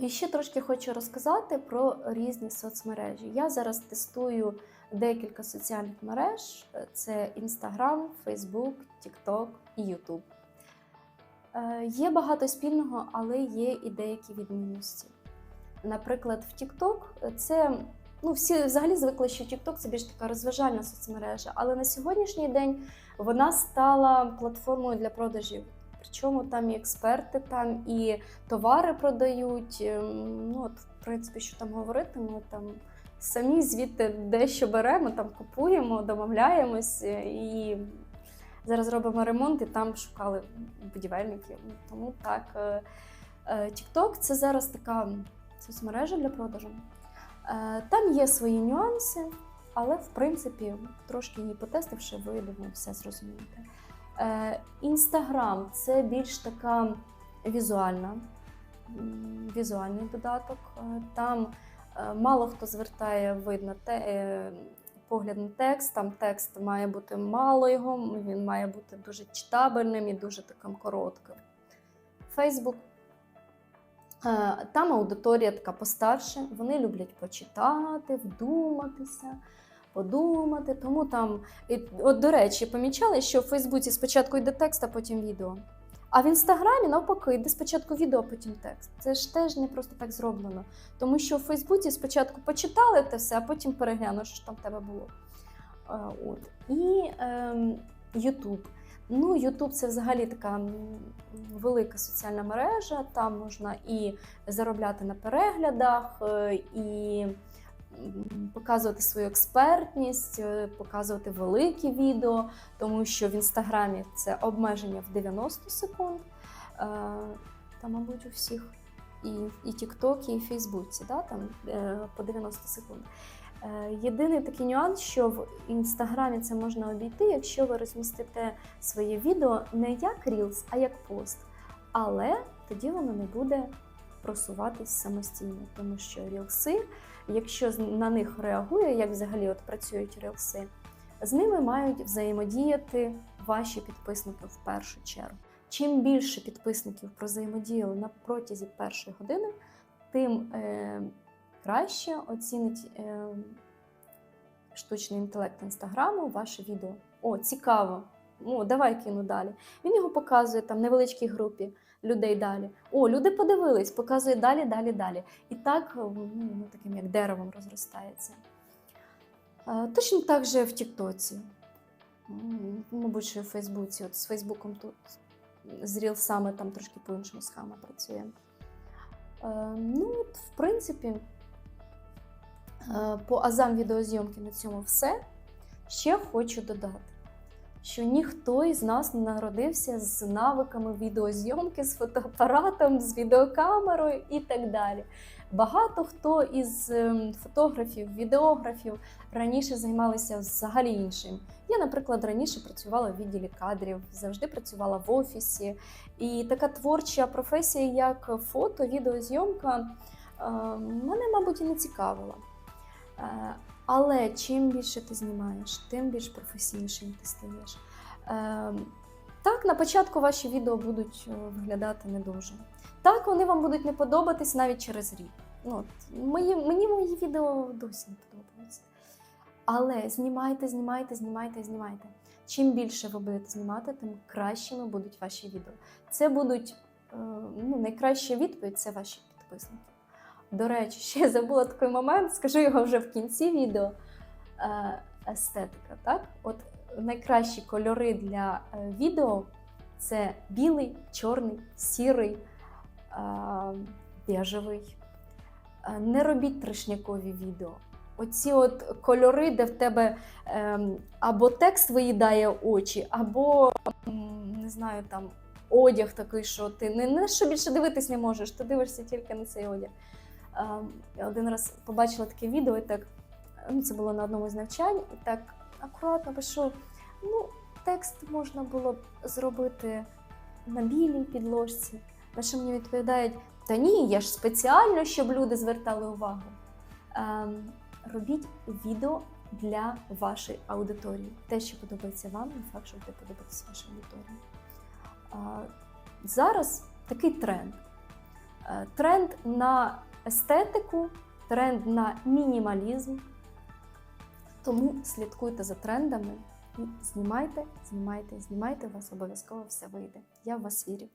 І ще трошки хочу розказати про різні соцмережі. Я зараз тестую декілька соціальних мереж: це Instagram, Facebook, TikTok і YouTube. Е, Є багато спільного, але є і деякі відмінності. Наприклад, в TikTok це ну, всі взагалі звикли, що TikTok це більш така розважальна соцмережа, але на сьогоднішній день вона стала платформою для продажів. Причому там і експерти, там і товари продають. ем, Ну, от, в принципі, що там говорити, ми там самі звідти дещо беремо, там купуємо, домовляємось е, і зараз робимо ремонт, і там шукали будівельників. Тому так. е, е, TikTok це зараз така соцмережа для продажу. Там є свої нюанси, але в принципі, трошки її потестивши, ви думаю, все зрозумієте. Е, Інстаграм це більш така візуальна, візуальний додаток. Е, Там е, мало хто звертає видно те, погляд на текст. Там текст має бути мало його, він має бути дуже читабельним і дуже таким коротким. Фейсбук. Там аудиторія така постарше, вони люблять почитати, вдуматися, подумати. Тому там, от до речі, помічали, що в Фейсбуці спочатку йде текст, а потім відео. А в інстаграмі навпаки йде спочатку відео, а потім текст. Це ж теж не просто так зроблено. Тому що в Фейсбуці спочатку почитали те все, а потім переглянули, що ж там в тебе було. Е, От. І ем, Ютуб. Ну, Ютуб це взагалі така велика соціальна мережа. Там можна і заробляти на переглядах, е, і показувати свою експертність, е, показувати великі відео, тому що в інстаграмі це обмеження в 90 секунд. Е, Та, мабуть, у всіх і, і TikTok, і Фейсбуці, да, там е, по 90 секунд. Єдиний такий нюанс, що в інстаграмі це можна обійти, якщо ви розмістите своє відео не як Reels, а як пост. Але тоді воно не буде просуватись самостійно, тому що рілси, якщо на них реагує, як взагалі от працюють рілси, з ними мають взаємодіяти ваші підписники в першу чергу. Чим більше підписників прозаємодіяли на протязі першої години, тим е, краще оцінить е, штучний інтелект інстаграму ваше відео. О, цікаво! О, давай кину далі. Він його показує там невеличкій групі людей далі. О, люди подивились, показує далі, далі, далі. І так ну, ну, таким як деревом розростається. Е, Точно так же в Тіктоці. Мабуть, що в Фейсбуці. От з Фейсбуком тут з рілсами там трошки по-іншому схема працює. Е, Ну, от, в принципі, е, по азам відеозйомки на цьому все. Ще хочу додати, що ніхто із нас не народився з навиками відеозйомки, з фотоапаратом, з відеокамерою і так далі. Багато хто із ем, фотографів, відеографів раніше займалися взагалі іншим. Я, наприклад, раніше працювала в відділі кадрів, завжди працювала в офісі. І така творча професія, як фото, відеозйомка, е, мене, мабуть, і не цікавила. Але чим більше ти знімаєш, тим більш професійнішим ти стаєш. Е, Так, на початку ваші відео будуть е, виглядати не дуже. Так, вони вам будуть не подобатись навіть через рік. Ну, от, мої, мені мої відео досі не подобаються. Але знімайте, знімайте, знімайте, знімайте. Чим більше ви будете знімати, тим кращими будуть ваші відео. Це будуть е, ну, найкраща відповідь це ваші підписники. До речі, ще забула такий момент, скажу його вже в кінці відео. Е, естетика, так? От найкращі кольори для е, відео це білий, чорний, сірий, е, бежевий. Не робіть трешнякові відео. Оці от кольори, де в тебе ем, або текст виїдає очі, або не знаю, там одяг такий, що ти не, не що більше дивитись не можеш, ти дивишся тільки на цей одяг. Ем, я один раз побачила таке відео, і так ну, це було на одному з навчань, і так акуратно пишу. Ну, текст можна було б зробити на білій підложці. На що мені відповідають: та ні, я ж спеціально, щоб люди звертали увагу. Ем, робіть відео для вашої аудиторії. Те, що подобається вам, не факт, що буде подобатися вашій аудиторії. А, зараз такий тренд. Е, Тренд на естетику, тренд на мінімалізм. Тому слідкуйте за трендами і знімайте, знімайте, знімайте. У вас обов'язково все вийде. Я в вас вірю.